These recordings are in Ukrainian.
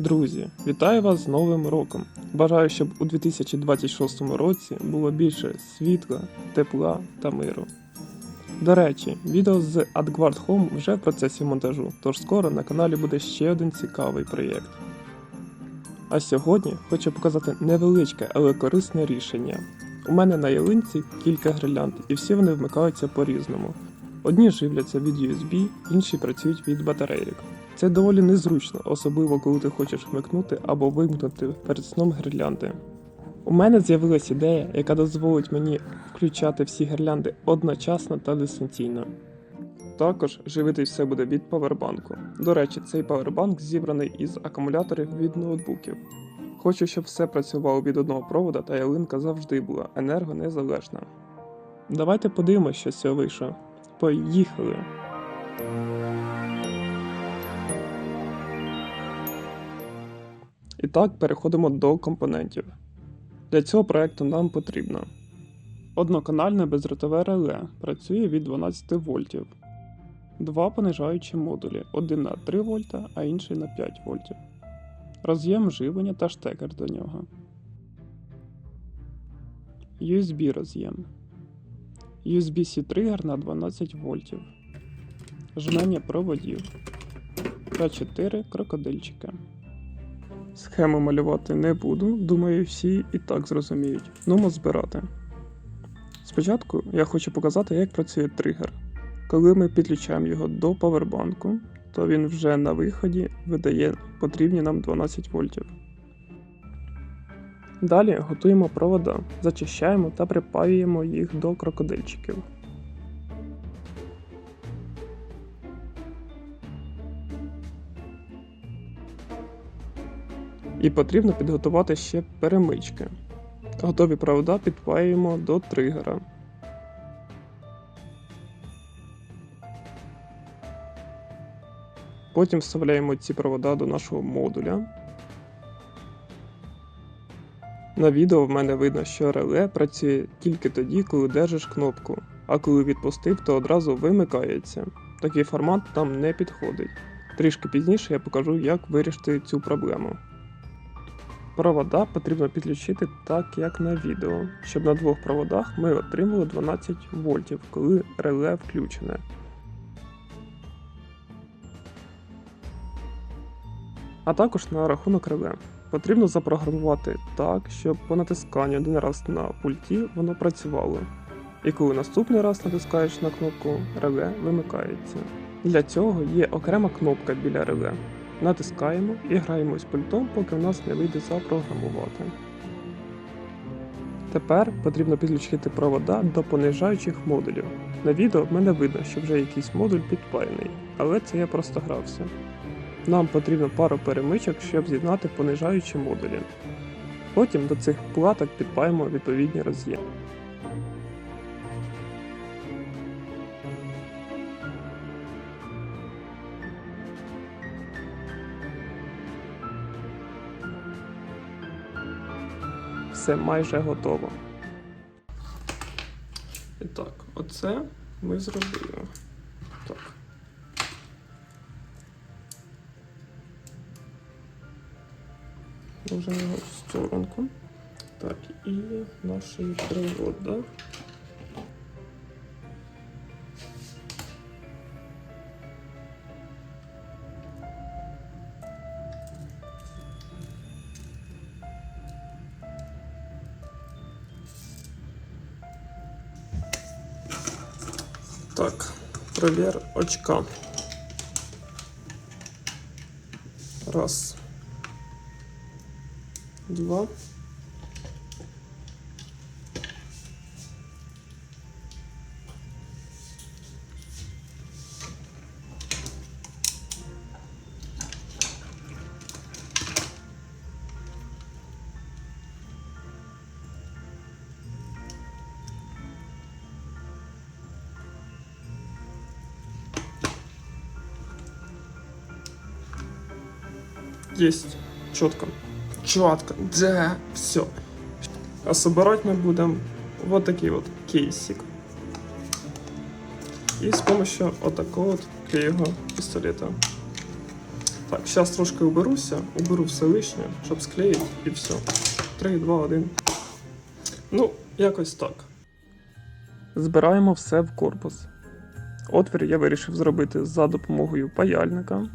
Друзі, вітаю вас з Новим роком! Бажаю, щоб у 2026 році було більше світла, тепла та миру. До речі, відео з AdGuard Home вже в процесі монтажу, тож скоро на каналі буде ще один цікавий проєкт. А сьогодні хочу показати невеличке, але корисне рішення. У мене на ялинці кілька гірлянд, і всі вони вмикаються по-різному. Одні живляться від USB, інші працюють від батарейок. Це доволі незручно, особливо коли ти хочеш вмикнути або вимкнути перед сном гірлянди. У мене з'явилась ідея, яка дозволить мені включати всі гірлянди одночасно та дистанційно. Також живити все буде від павербанку. До речі, цей павербанк зібраний із акумуляторів від ноутбуків. Хочу, щоб все працювало від одного провода та ялинка завжди була енергонезалежна. Давайте подивимося, що з цього вийшло. Поїхали! І так, переходимо до компонентів. Для цього проекту нам потрібно одноканальне бездротове реле працює від 12 вольтів, два понижаючі модулі, один на 3 вольта, а інший на 5 вольтів, роз'єм живлення та штекер до нього, USB роз'єм, USB-C тригер на 12 вольтів, жмення проводів. Та 4 крокодильчики. Схему малювати не буду, думаю, всі і так зрозуміють. Нумо збирати. Спочатку я хочу показати, як працює тригер. Коли ми підключаємо його до павербанку, то він вже на виході видає потрібні нам 12 вольтів. Далі готуємо провода, зачищаємо та припаюємо їх до крокодильчиків. І потрібно підготувати ще перемички. Готові провода підпаюємо до тригера. Потім вставляємо ці провода до нашого модуля. На відео в мене видно, що реле працює тільки тоді, коли держиш кнопку, а коли відпустив, то одразу вимикається. Такий формат нам не підходить. Трішки пізніше я покажу, як вирішити цю проблему. Провода потрібно підключити так, як на відео, щоб на двох проводах ми отримали 12 вольтів, коли реле включене. А також на рахунок реле. Потрібно запрограмувати так, щоб по натисканню один раз на пульті воно працювало. І коли наступний раз натискаєш на кнопку, реле вимикається. Для цього є окрема кнопка біля реле. Натискаємо і граємо з пультом, поки в нас не вийде запрограмувати. Тепер потрібно підключити провода до понижаючих модулів. На відео в мене видно, що вже якийсь модуль підпаяний, але це я просто грався. Нам потрібно пару перемичок, щоб з'єднати понижаючі модулі. Потім до цих платок підпаємо відповідні роз'єми. Все майже готово. І так, оце ми зробили. Так. Можемо його в сторонку. Так, і наш да? Так, провер очка. Раз. Два. Есть. Четко. Четко. Да. Все. А собирать мы будем вот такие вот кейсик. И с помощью вот такого вот клеевого. Так, зараз трошки уберуся, уберу все лишнє, щоб склеїти і все. 3, 2, 1. Ну, якось так. Збираємо все в корпус. Отвір я вирішив зробити за допомогою паяльника.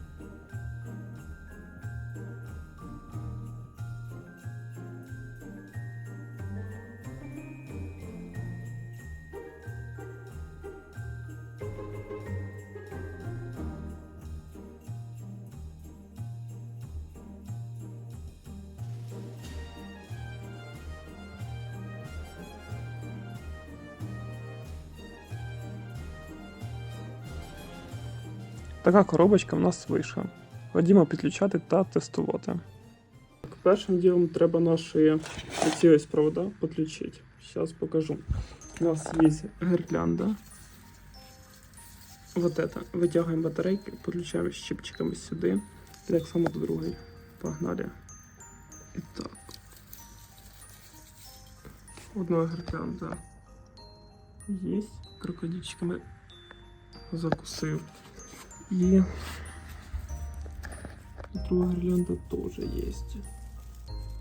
Така коробочка в нас вийшла. Ходімо підключати та тестувати. Першим ділом треба наші ці ось провода підключити. Зараз покажу. У нас є гірлянда. Вот это. Витягуємо батарейки, підключаємо щипчиками сюди. Так само до другої. Погнали. І так. Одна гірлянда є. Крокодильчиками закусив. І друга гірлянда теж є.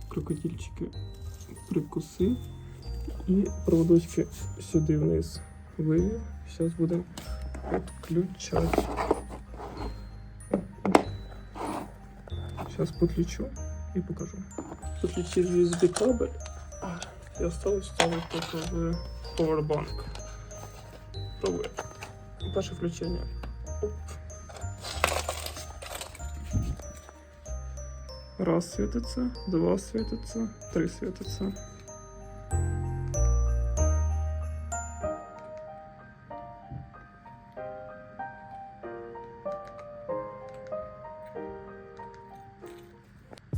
Крокодильчики прикусив і проводочки сюди вниз вивів. Зараз будемо підключати. Зараз підключу і покажу. Підключив USB кабель і осталось ставити тільки в Powerbank. Пробуємо. Перше включення. Раз світиться, два світиться, три світиться.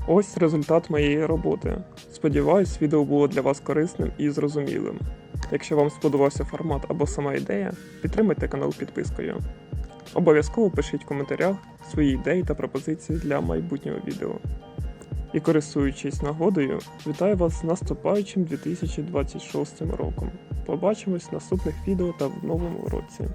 Ось результат моєї роботи. Сподіваюсь, відео було для вас корисним і зрозумілим. Якщо вам сподобався формат або сама ідея, підтримайте канал підпискою. Обов'язково пишіть в коментарях свої ідеї та пропозиції для майбутнього відео. І користуючись нагодою, вітаю вас з наступаючим 2026 роком. Побачимось в наступних відео та в новому році.